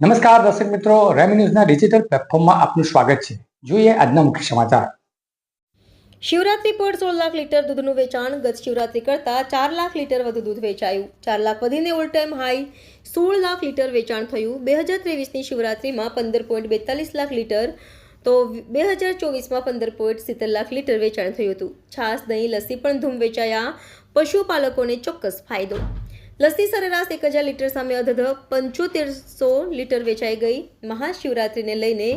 નમસ્કાર દર્શક મિત્રો, રેમી ડિજિટલ પ્લેટફોર્મમાં આપનું સ્વાગત છે. જોઈએ આજના મુખ્ય સમાચાર. શિવરાત્રી પર સોળ લાખ લીટર દૂધનું વેચાણ, ગત શિવરાત્રી કરતાં ચાર લાખ લીટર વધુ દૂધ વેચાયું. ચાર લાખ વધીને ઓલ ટાઈમ હાઈ સોળ લાખ લીટર વેચાણ થયું. બે હજાર ત્રેવીસની શિવરાત્રીમાં પંદર પોઈન્ટ બેતાલીસ લાખ લીટર, તો બે હજાર ચોવીસમાં પંદર પોઈન્ટ સિત્તેર લાખ લીટર વેચાણ થયું હતું. છાશ, દહીં, લસ્સી પણ ધૂમ વેચાયા. પશુપાલકોને ચોક્કસ ફાયદો લસ્સી સરેરાશ એક હજાર લીટર સામે અધધ પંચોતેરસો લીટર વેચાઈ ગઈ. મહાશિવરાત્રિને લઈને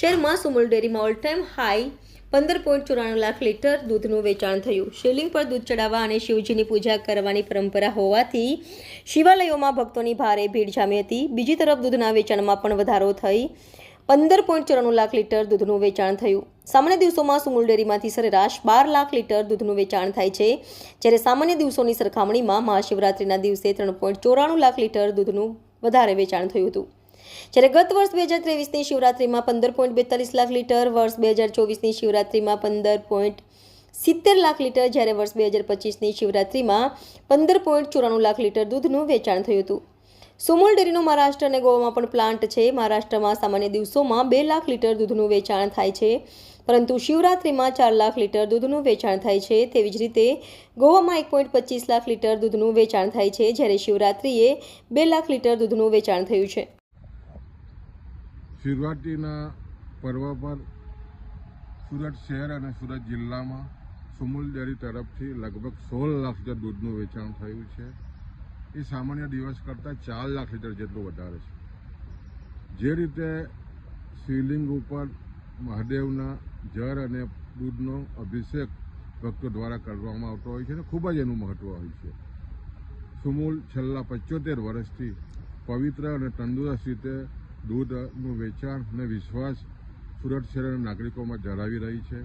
શહેરમાં સુમુલ ડેરીમાં ઓલ ટાઈમ હાઈ પંદર પોઈન્ટ ચોરાણું લાખ લીટર દૂધનું વેચાણ થયું. શિવલિંગ પર દૂધ ચડાવવા અને શિવજીની પૂજા કરવાની પરંપરા હોવાથી શિવાલયોમાં ભક્તોની ભારે ભીડ જામી હતી. બીજી તરફ દૂધના વેચાણમાં પણ વધારો થઈ. પંદર પોઈન્ટ ચોરાણું લાખ લીટર દૂધનું વેચાણ થયું. સામાન્ય દિવસોમાં સુમુલ ડેરીમાંથી સરેરાશ બાર લાખ લીટર દૂધનું વેચાણ થાય છે. જ્યારે સામાન્ય દિવસોની સરખામણીમાં મહાશિવરાત્રિના દિવસે ત્રણ પોઈન્ટ ચોરાણું લાખ લીટર દૂધનું વધારે વેચાણ થયું હતું. જ્યારે ગત વર્ષ બે હજાર ત્રેવીસની શિવરાત્રિમાં પંદર પોઈન્ટ બેતાલીસ લાખ લીટર, વર્ષ બે હજાર ચોવીસની શિવરાત્રિમાં પંદર પોઈન્ટ સિત્તેર લાખ લીટર, જ્યારે વર્ષ બે હજાર પચીસની શિવરાત્રિમાં પંદર પોઈન્ટ ચોરાણું લાખ લીટર દૂધનું વેચાણ થયું હતું. સુમુલ ડેરીનો મહારાષ્ટ્ર અને ગોવામાં પણ પ્લાન્ટ છે. મહારાષ્ટ્રમાં સામાન્ય દિવસોમાં બે લાખ લીટર દૂધનું વેચાણ થાય છે. પરંતુ શિવરાત્રિમાં ચાર લાખ લીટર દૂધનું વેચાણ થાય છે. તેવી જ રીતે ગોવામાં એક પોઈન્ટ પચીસ લાખ લીટર દૂધનું વેચાણ થાય છે, જ્યારે શિવરાત્રીએ બે લાખ લીટર દૂધનું વેચાણ થયું છે. શિવરાત્રિના પર્વ પર સુરત શહેર અને સુરત જિલ્લામાં સુમુલ ડેરી તરફથી લગભગ સોળ લાખ દૂધનું વેચાણ થયું છે. એ સામાન્ય દિવસ કરતાં ચાર લાખ લીટર જેટલું વધારે છે. જે રીતે શિવલિંગ ઉપર મહાદેવના જળ અને દૂધનો અભિષેક ભક્તો દ્વારા કરવામાં આવતો હોય છે અને ખૂબ જ એનું મહત્ત્વ હોય છે. સુમૂલ છેલ્લા પંચોતેર વર્ષથી પવિત્ર અને તંદુરસ્ત રીતે દૂધનું વેચાણ અને વિશ્વાસ સુરત શહેરના નાગરિકોમાં જણાવી રહી છે.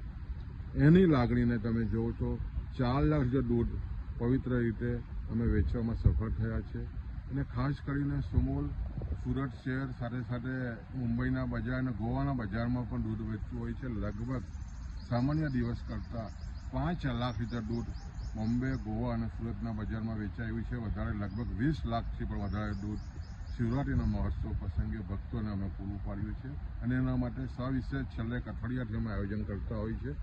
એની લાગણીને તમે જુઓ છો ચાર લાખ જે દૂધ પવિત્ર રીતે અમે વેચવામાં સફળ થયા છે. અને ખાસ કરીને સુમોલ, સુરત શહેર, સાથે સાથે મુંબઈના બજાર અને ગોવાના બજારમાં પણ દૂધ વેચતું હોય છે. લગભગ સામાન્ય દિવસ કરતાં પાંચ લાખ લીટર દૂધ બોમ્બે, ગોવા અને સુરતના બજારમાં વેચાયું છે. વધારે લગભગ વીસ લાખથી પણ વધારે દૂધ શિવરાત્રિના મહોત્સવ પ્રસંગે ભક્તોને અમે પૂરું પાડ્યું છે. અને એના માટે સવિશેષ છેલ્લે એક અઠવાડિયાથી અમે આયોજન કરતા હોય છે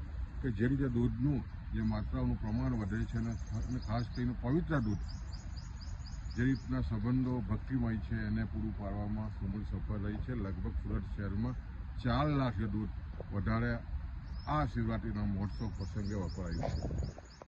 કે જે રીતે દૂધનું જે માત્રાનું પ્રમાણ વધે છે અને ખાસ કરીને પવિત્ર દૂધ, જે રીતના સંબંધો ભક્તિમય છે એને પૂરું પાડવામાં સુમૂલ સફળ રહી છે. લગભગ સુરત શહેરમાં ચાર લાખ દૂધ વધારે આ શિવરાત્રિના મહોત્સવ પ્રસંગે વપરાયું છે.